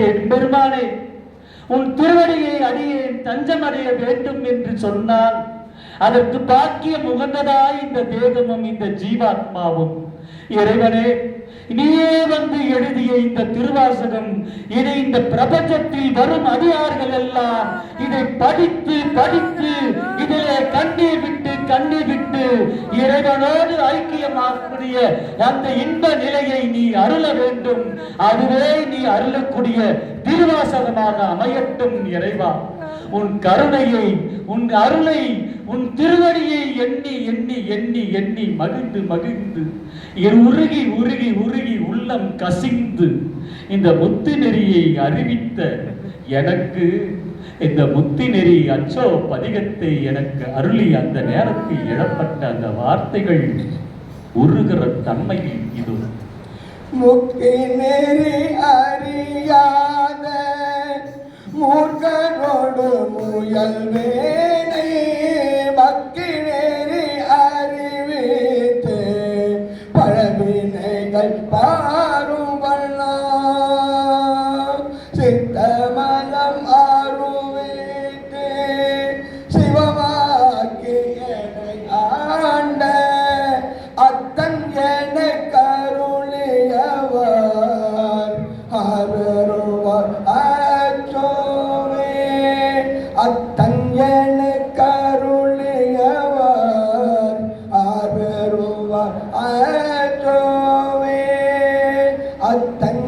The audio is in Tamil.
என் பெருமானே உன் திருவடியை அடியேன் தஞ்சமடைய வேண்டும் என்று சொன்னால் அதற்கு பாக்கியம் உகந்ததாய் இந்த தேகமும் இந்த ஜீவாத்மாவும்? இறைவனே நீயே வந்து எழுதிய இந்த திருவாசகம் இதை இந்த பிரபஞ்சத்தில் வரும் அதிகாரிகள் எல்லாம் இதை படித்து படித்து இதிலே இறைவனோடு ஐக்கியமாகக்கூடிய அந்த இன்ப நிலையை நீ அருள வேண்டும். அதுவே நீ அருளக்கூடிய திருவாசகமாக அமையட்டும் இறைவா. உன் கருணையை உன் அருளை உன் திருவடியை எண்ணி எண்ணி எண்ணி எண்ணி மகிழ்ந்து மகிழ்ந்து. உருகி உருகி உருகி உள்ளம் கசிந்து. இந்த முத்து நெறியை அறிவித்த எனக்கு இந்த முத்தி நெறி அச்சோ பதிகத்தை எனக்கு அருளி அந்த நேரத்தில் எழப்பட்ட அந்த வார்த்தைகள் உருகிற தன்மையில் இது. முக்கி நெறி அறியாத மூர்க்கனோடு முயல்வேனை மக்கி நெறி அறிவித்து பழவினைகள் பாரும் आज थैंक